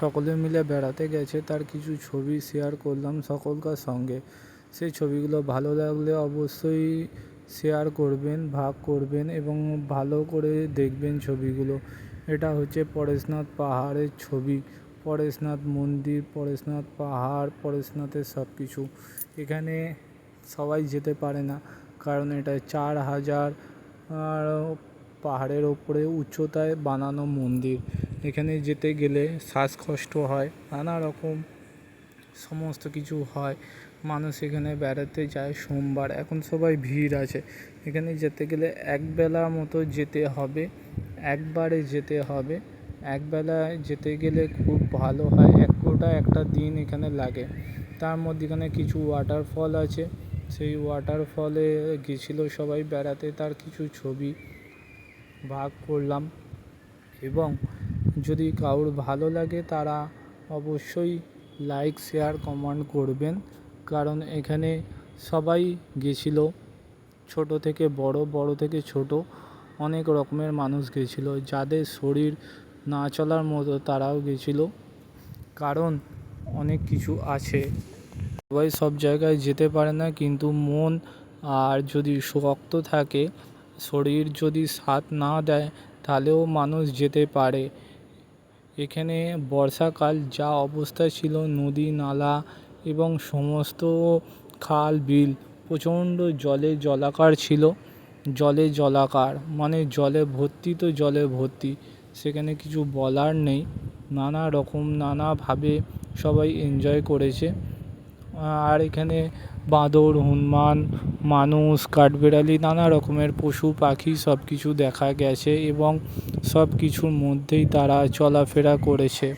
সকলে মিলে বেড়াতে গেছে, তার কিছু ছবি শেয়ার করলাম সকলকার সঙ্গে। সেই ছবিগুলো ভালো লাগলে অবশ্যই শেয়ার করবেন, ভাগ করবেন এবং ভালো করে দেখবেন ছবিগুলো। এটা হচ্ছে পরেশনাথ পাহাড়ের ছবি। পরেশনাথ মন্দির, পরেশনাথ পাহাড়, পরেশনাথের সব কিছু এখানে সবাই যেতে পারে না, কারণ এটা চার হাজার পাহাড়ের ওপরে উচ্চতায় বানানো মন্দির। এখানে যেতে গেলে শ্বাসকষ্ট হয়, নানা রকম সমস্ত কিছু হয়। মানুষ এখানে বেড়াতে যায় সোমবার, এখন সবাই ভিড় আছে। এখানে যেতে গেলে একবেলা মতো যেতে হবে, একবারে যেতে হবে। একবেলা যেতে গেলে খুব ভালো হয়, এক গোটা একটা দিন এখানে লাগে। তার মধ্যে এখানে কিছু ওয়াটারফল আছে, সেই ওয়াটারফলে গেছিল সবাই বেড়াতে, তার কিছু ছবি ভাগ করলাম এবং যদি কারোর ভালো লাগে তারা অবশ্যই লাইক শেয়ার কমেন্ট করবেন। কারণ এখানে সবাই গেছিল। ছোট থেকে বড় বড় থেকে ছোট অনেক রকমের মানুষ গেছিল। যাদের শরীর না চলার মতো তারাও গেছিল। কারণ অনেক কিছু আছে। সবাই সব জায়গায় যেতে পারে না, কিন্তু মন আর যদি শক্ত থাকে, শরীর যদি সাথ না দেয়, তাহলেও মানুষ যেতে পারে। এখানে বর্ষাকাল যা অবস্থা ছিল নদী, নালা এবং সমস্ত খাল, বিল প্রচণ্ড জলে জলাকার ছিল। জলে জলাকার মানে জলে ভর্তি তো জলে ভর্তি, সেখানে কিছু বলার নেই। নানা রকম, নানাভাবে সবাই এনজয় করেছে। আর এখানে বাঁদর, হনুমান, মানুষ, কাঠবেড়ালি, নানা রকমের পশু, পাখি সব কিছু দেখা গেছে এবং সব কিছুর মধ্যেই তারা চলাফেরা করেছে।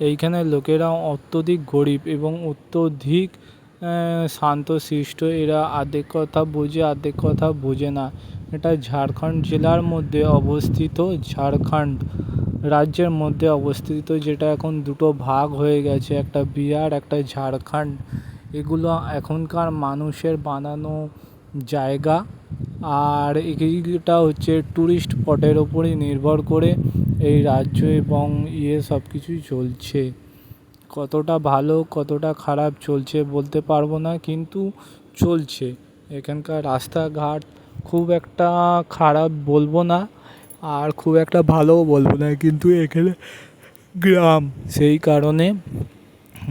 এইখানে লোকেরা অত্যধিক গরিব এবং অত্যধিক শান্ত শান্তশিষ্ট। এরা আর্ধেক কথা বোঝে আর্ধেক কথা বোঝে না। এটা ঝাড়খণ্ড জেলার মধ্যে অবস্থিত ঝাড়খণ্ড রাজ্যের মধ্যে অবস্থিত, যেটা এখন দুটো ভাগ হয়ে গেছে, একটা বিহার, একটা ঝাড়খণ্ড। এগুলো এখনকার মানুষের বানানো জায়গা। আর এইটা হচ্ছে ট্যুরিস্ট স্পটের ওপরই নির্ভর করে এই রাজ্য এবং ইয়ে সব কিছুই চলছে। কতটা ভালো, কতটা খারাপ চলছে বলতে পারব না, কিন্তু চলছে। এখানকার রাস্তাঘাট খুব একটা খারাপ বলব না, আর খুব একটা ভালোও বলব না, কিন্তু এখানে গ্রাম, সেই কারণে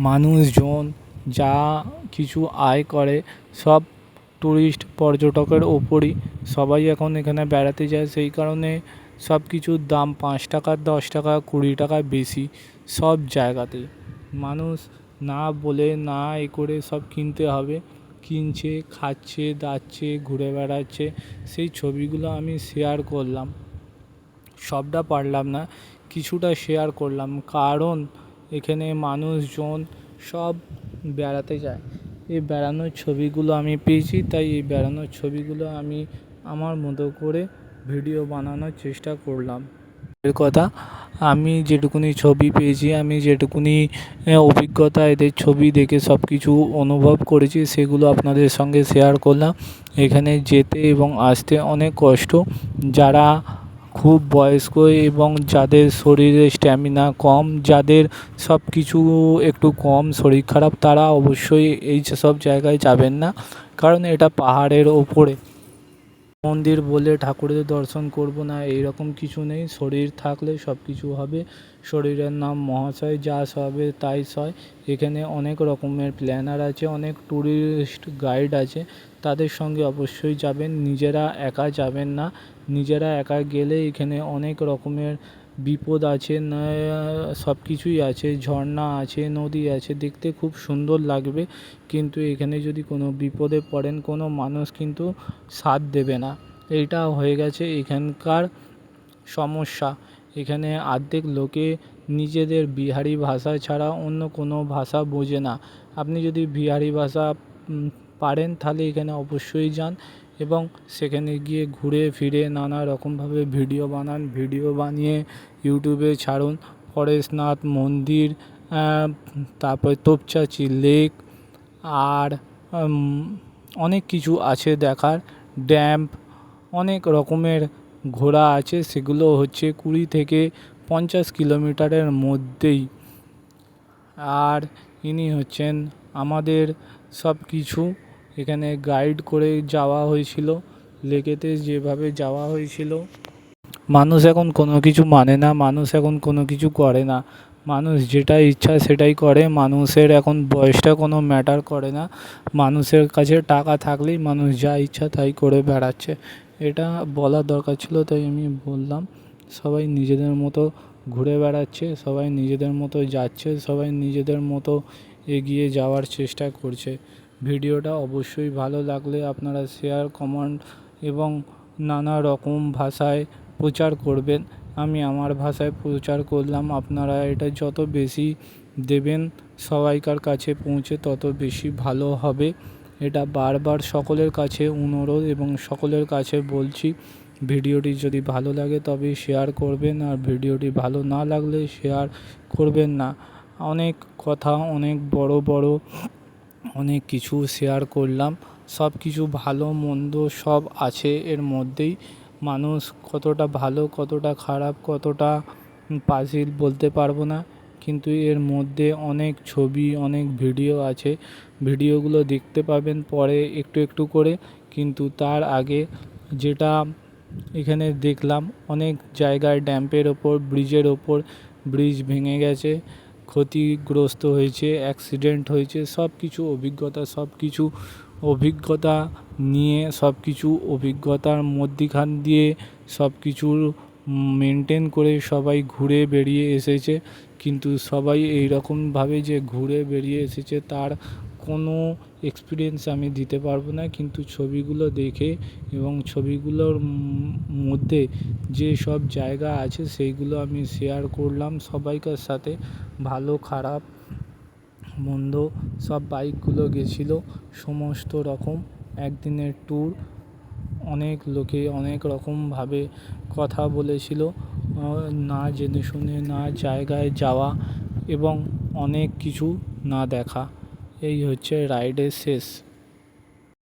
মানুষজন যা কিছু আয় করে, সব টুরিস্ট পর্যটকের ওপরই। সবাই এখন এখানে বেড়াতে যায়, সেই কারণে সব কিছুর দাম পাঁচ টাকা, দশ টাকা, কুড়ি টাকা বেশি সব জায়গাতেই মানুষ না বলে, না এ করে সব কিনতে হবে। কিনছে, খাচ্ছে, দাচ্ছে, ঘুরে বেড়াচ্ছে, সেই ছবিগুলো আমি শেয়ার করলাম। সবটা পারলাম না, কিছুটা শেয়ার করলাম। কারণ এখানে মানুষজন সব বেড়াতে যায়। এই বেড়ানোর ছবিগুলো আমি পেয়েছি, তাই এই বেড়ানোর ছবিগুলো আমি আমার মতো করে ভিডিও বানানোর চেষ্টা করলাম। এর কথা, আমি যেটুকুনি ছবি পেয়েছি, আমি যেটুকুনি অভিজ্ঞতা এদের ছবি দেখে সব কিছু অনুভব করেছি, সেগুলো আপনাদের সঙ্গে শেয়ার করলাম। এখানে যেতে এবং আসতে অনেক কষ্ট। যারা খুব বয়স্ক এবং যাদের শরীরে স্ট্যামিনা কম, যাদের সব কিছু একটু কম, শরীর খারাপ, তারা অবশ্যই এই সব জায়গায় যাবেন না, কারণ এটা পাহাড়ের ওপরে। মন্দির বলে ঠাকুরের দর্শন করব না এই রকম কিছু নেই। শরীর থাকলে সব কিছু হবে। শরীরের নাম মহাশয়, যা সবে তাই সয়। এখানে অনেক রকমের প্ল্যানার আছে, অনেক ট্যুরিস্ট গাইড আছে। তাদের সঙ্গে অবশ্যই যাবেন। নিজেরা একা যাবেন না। নিজেরা একা গেলে এখানে অনেক রকমের বিপদ আছে সব কিছুই আছে। ঝর্ণা আছে, নদী আছে, দেখতে খুব সুন্দর লাগবে। কিন্তু এখানে যদি কোনো বিপদে পড়েন, কোনো মানুষ কিন্তু সাথ দেবে না। এইটা হয়ে গেছে এখানকার সমস্যা। এখানে অর্ধেক লোকে নিজেদের বিহারি ভাষা ছাড়া অন্য কোনো ভাষা বোঝে না। আপনি যদি বিহারি ভাষা পারেন, তাহলে এখানে অবশ্যই যান এবং সেখানে গিয়ে ঘুরে ফিরে নানা রকমভাবে ভিডিও বানান। ভিডিও বানিয়ে ইউটিউবে ছাড়ুন। পরেশনাথ মন্দির তারপরে তোপচাচি লেক আর অনেক কিছু আছে দেখার। ড্যাম, অনেক রকমের ঘোরা আছে, সেগুলো হচ্ছে কুড়ি থেকে পঞ্চাশ কিলোমিটারের মধ্যেই। আর ইনি হচ্ছেন আমাদের সব কিছু এখানে গাইড করে যাওয়া হয়েছিল, লেকেতে যেভাবে যাওয়া হয়েছিল। মানুষ এখন কোনো কিছু মানে না, মানুষ এখন কোনো কিছু করে না। মানুষ যেটা ইচ্ছা সেটাই করে, মানুষের এখন বয়সটা কোনো ম্যাটার করে না। মানুষের কাছে টাকা থাকলেই মানুষ যা ইচ্ছা তাই করে বেড়াচ্ছে। এটা বলার দরকার ছিল, তাই আমি বললাম, সবাই নিজেদের মতো ঘুরে বেড়াচ্ছে, সবাই নিজেদের মতো যাচ্ছে, সবাই নিজেদের মতো এগিয়ে যাওয়ার চেষ্টা করছে। ভিডিওটা অবশ্যই ভালো লাগলে আপনারা শেয়ার কমেন্ট এবং নানা রকম ভাষায় প্রচার করবেন। আমি আমার ভাষায় প্রচার করলাম, আপনারা এটা যত বেশি দেবেন সবাইকার কাছে পৌঁছে তত বেশি ভালো হবে। এটা বারবার সকলের কাছে অনুরোধ এবং সকলের কাছে বলছি, ভিডিওটি যদি ভালো লাগে তবে শেয়ার করবেন আর ভিডিওটি ভালো না লাগলে শেয়ার করবেন না। অনেক কথা, অনেক বড় বড় অনেক কিছু শেয়ার করলাম। সব কিছু ভালো, মন্দ সব আছে এর মধ্যেই। মানুষ কতটা ভালো, কতটা খারাপ, কতটা পাজিল বলতে পারব না। কিন্তু এর মধ্যে অনেক ছবি, অনেক ভিডিও আছে। ভিডিওগুলো দেখতে পাবেন পরে একটু একটু করে। কিন্তু তার আগে যেটা এখানে দেখলাম, অনেক জায়গায় ড্যাম্পের ওপর ব্রিজের ওপর ব্রিজ ভেঙে গেছে। ক্ষতিগ্রস্ত হয়েছে অ্যাক্সিডেন্ট হয়েছে সব কিছু অভিজ্ঞতা সব কিছু অভিজ্ঞতা নিয়ে সব কিছু অভিজ্ঞতার মধ্যিখান দিয়ে সব কিছুর মেনটেন করে সবাই ঘুরে বেরিয়ে এসেছে। কিন্তু সবাই এই রকমভাবে যে ঘুরে বেরিয়ে এসেছে, তার কোনো এক্সপিরিয়েন্স আমি দিতে পারব না। কিন্তু ছবিগুলো দেখে এবং ছবিগুলোর মধ্যে যে সব জায়গা আছে সেইগুলো আমি শেয়ার করলাম সবাইকার সাথে। ভালো, খারাপ, মন্দ সব বাইকগুলো গেছিল। সমস্ত রকম একদিনের ট্যুর অনেক লোকে অনেক রকমভাবে কথা বলেছিল। না জেনে শুনে, না জায়গায় যাওয়া এবং অনেক কিছু না দেখা। এই হচ্ছে রাইডের শেষ।